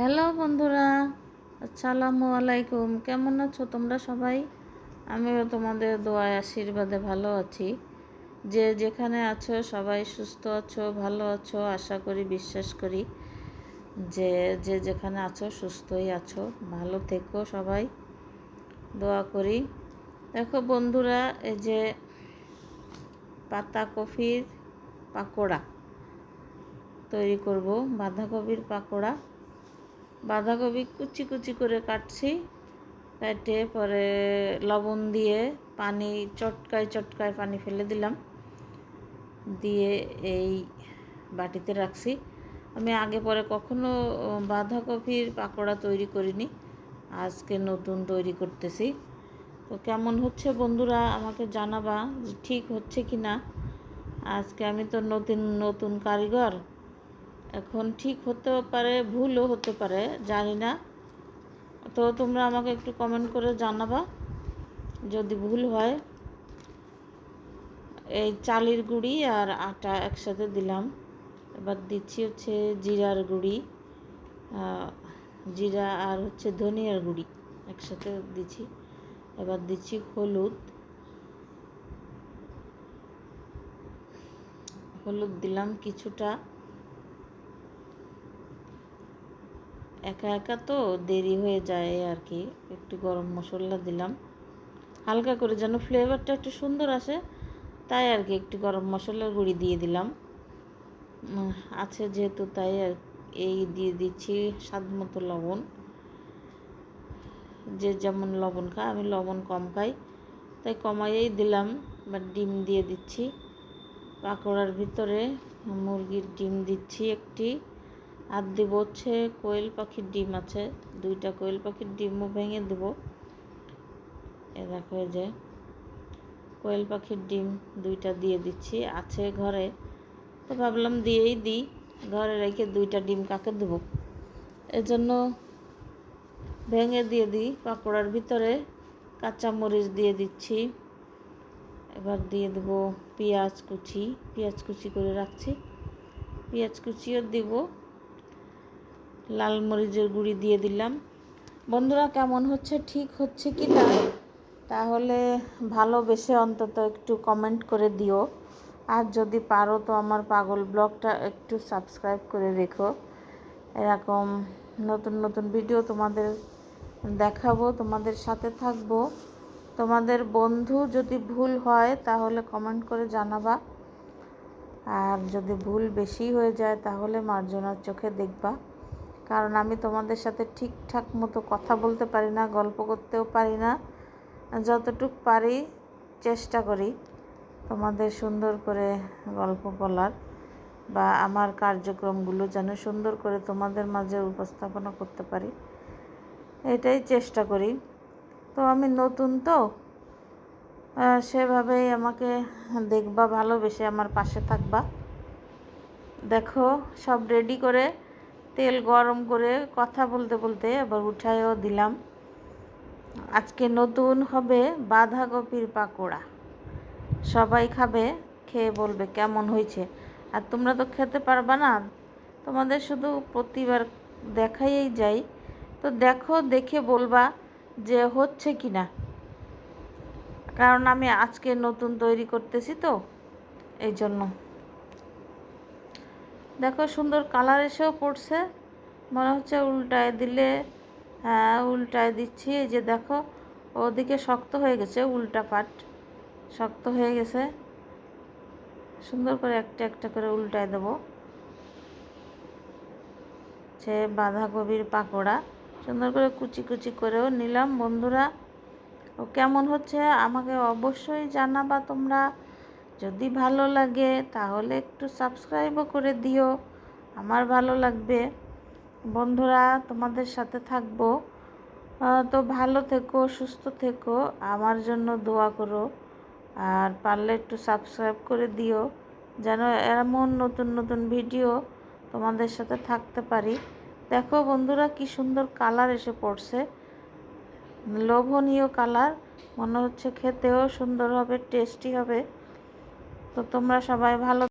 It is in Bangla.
হ্যালো বন্ধুরা, আসসালামু আলাইকুম। কেমন আছো তোমরা সবাই? আমিও তোমাদের দোয়ায়, আশীর্বাদে ভালো আছি। যে যেখানে আছো সবাই সুস্থ আছো, ভালো আছো, আশা করি, বিশ্বাস করি যে যে যেখানে আছো সুস্থই আছো, ভালো থেকো সবাই। দোয়া করি। দেখো বন্ধুরা, এই যে পাতা কফির পাকোড়া তৈরি করব, বাঁধাকপির পাকোড়া। বাঁধাকপি কুচি কুচি করে কাটছি। কাটে পরে লবণ দিয়ে পানি চটকায় চটকায় পানি ফেলে দিলাম। দিয়ে এই বাটিতে রাখছি। আমি আগে পরে কখনো বাঁধাকপির পাকোড়া তৈরি করিনি। আজকে নতুন তৈরি করতেছি। তো কেমন হচ্ছে বন্ধুরা আমাকে জানাবা ঠিক হচ্ছে কি না আজকে আমি তো নতুন নতুন কারিগর। এখন ঠিক হতে পারে, ভুলও হতে পারে, জানি না। তো তোমরা আমাকে একটু কমেন্ট করে জানাবা, যদি ভুল হয়। এই চালের গুঁড়ি আর আটা একসাথে দিলাম। এবার দিচ্ছি হচ্ছে জিরার গুঁড়ি জিরা আর হচ্ছে ধনিয়ার গুঁড়ি একসাথে দিচ্ছি। এবার দিচ্ছি হলুদ। হলুদ দিলাম কিছুটা। একা একা তো দেরি হয়ে যায় আর কি একটু গরম মশলা দিলাম। হালকা করে যেন ফ্লেভারটা একটু সুন্দর আসে, তাই আর কি একটু গরম মশলার গুঁড়ি দিয়ে দিলাম। আছে যেহেতু তাই আর এই দিয়ে দিচ্ছি স্বাদ মতো লবণ। যে যেমন লবণ খায় আমি লবণ কম খাই, তাই কমাইয়েই দিলাম, বা ডিম দিয়ে দিচ্ছি। পাকোড়ার ভিতরে মুরগির ডিম দিচ্ছি একটি। আর দেব হচ্ছে কোয়েল পাখির ডিম আছে। দুইটা কোয়েল পাখির ডিমও ভেঙে দেব। এ দেখো যে কোয়েল পাখির ডিম দুইটা দিয়ে দিচ্ছি। আছে ঘরে। তো ভাবলাম দিয়েই দিই। ঘরে রেখে দুইটা ডিম কাকে দেবো? এজন্য ভেঙে দিয়ে দিই। পাকোড়ার ভিতরে কাঁচা মরিচ দিয়ে দিচ্ছি। এবার দিয়ে দেবো পেঁয়াজ কুচি। পেঁয়াজ কুচি করে রাখছি। পেঁয়াজ কুচিও দিব। লাল মরিচের গুঁড়ি দিয়ে দিলাম। বন্ধুরা, কেমন হচ্ছে, ঠিক হচ্ছে কি না? তাহলে ভালোবেসে অন্তত একটু কমেন্ট করে দিও। আর যদি পারো তো আমার পাগল ব্লগটা একটু সাবস্ক্রাইব করে রেখো। এরকম নতুন নতুন ভিডিও তোমাদের দেখাবো, তোমাদের সাথে থাকব। তোমাদের বন্ধু যদি ভুল হয়, তাহলে কমেন্ট করে জানাবা। আর যদি ভুল বেশি হয়ে যায়, তাহলে মার্জনার চোখে দেখবা। কারণ আমি তোমাদের সাথে ঠিকঠাক মতো কথা বলতে পারি না, গল্প করতেও পারি না। যতটুক পারি চেষ্টা করি তোমাদের সুন্দর করে গল্প বলার বা আমার কার্যক্রমগুলো যেন সুন্দর করে তোমাদের মাঝে উপস্থাপনা করতে পারি। এটাই চেষ্টা করি। তো আমি নতুন তো সেভাবেই আমাকে দেখবা, ভালোবেসে আমার পাশে থাকবা। দেখো, সব রেডি করে তেল গরম করে কথা বলতে বলতে আবার উঠায়ও দিলাম। আজকে নতুন হবে বাঁধাকপির পাকোড়া। সবাই খাবে, খেয়ে বলবে কেমন হয়েছে। আর তোমরা তো খেতে পারবা না। তোমাদের শুধু প্রতিবার দেখাইয়েই যাই। তো দেখো, দেখে বলবা যে হচ্ছে কি না কারণ আমি আজকে নতুন তৈরি করতেছি তো এই জন্য দেখো সুন্দর কালার এসেও পড়ছে। মনে হচ্ছে উল্টায় দিলে হ্যাঁ উল্টায় দিচ্ছি। এই যে দেখো, ওদিকে শক্ত হয়ে গেছে উল্টা পাট। শক্ত হয়ে গেছে। সুন্দর করে একটা একটা করে উল্টায় দেবো। সে বাঁধাকপির পাকোড়া। সুন্দর করে কুচি কুচি করেও নিলাম। বন্ধুরা, ও কেমন হচ্ছে আমাকে অবশ্যই জানাবা তোমরা। যদি ভালো লাগে তাহলে একটু সাবস্ক্রাইবও করে দিও, আমার ভালো লাগবে। বন্ধুরা, তোমাদের সাথে থাকব। তো ভালো থেকো, সুস্থ থেকো, আমার জন্য দোয়া করো। আর পারলে একটু সাবস্ক্রাইব করে দিও, যেন এমন নতুন নতুন ভিডিও তোমাদের সাথে থাকতে পারি। দেখো বন্ধুরা, কি সুন্দর কালার এসে পড়ছে। লোভনীয় কালার মনে হচ্ছে খেতেও সুন্দর হবে টেস্টি হবে। তো তোমরা সবাই ভালো